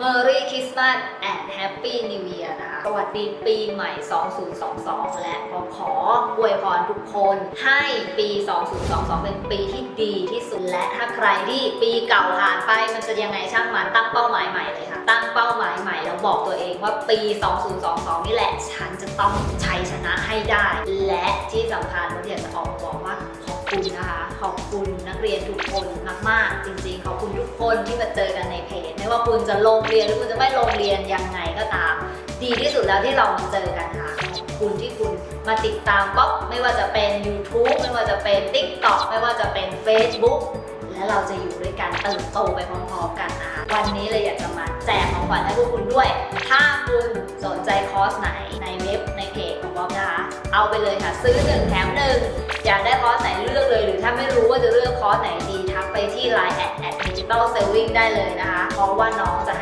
Merry Christmas and Happy New Year นะคะ สวัสดีปีใหม่ 2022 และขอขออวยพรทุกคนให้ปี 2022 เป็นปีที่ดีที่สุด และถ้าใครที่ปีเก่าผ่านไปมันจะยังไงช่างมันตั้งเป้าหมายใหม่เลยค่ะ ตั้งเป้าหมายใหม่แล้วบอกตัวเองว่าปี 2022 นี่แหละ ฉันจะต้องชัยชนะให้ได้ และที่สำคัญเราอยากจะออกมาบอกว่าขอบคุณนะคะ ขอบคุณนักเรียนทุกคนมากๆ จริงๆ ขอบคุณทุกคนที่มาเจอกัน ว่าคุณจะลงเรียนหรือคุณจะไม่ลงเรียนยังไงก็ตาม ดีที่สุดแล้วที่เรามาเจอกันค่ะขอบคุณที่คุณมาติดตามก๊อปไม่ว่าจะเป็น YouTube ไม่ว่าจะเป็น TikTok ไม่ว่าจะเป็น Facebook และเราจะอยู่ด้วยกันเติบโตไปพร้อมๆกันนะคะวันนี้เลยอยากจะมาแจกของขวัญให้พวกคุณด้วย ถ้าคุณสนใจคอร์สไหนในเว็บในเพจของบ๊อบนะคะ เอาไปเลยค่ะ ซื้อหนึ่งแถมหนึ่งอยากได้คอร์สไหนเลือกเลย หรือถ้าไม่รู้ว่าจะเลือกคอร์สไหนดี ทักไปที่ Line แอดแอดดิจิตอลเซลลิงได้เลยนะคะ เพราะว่าน้องจะ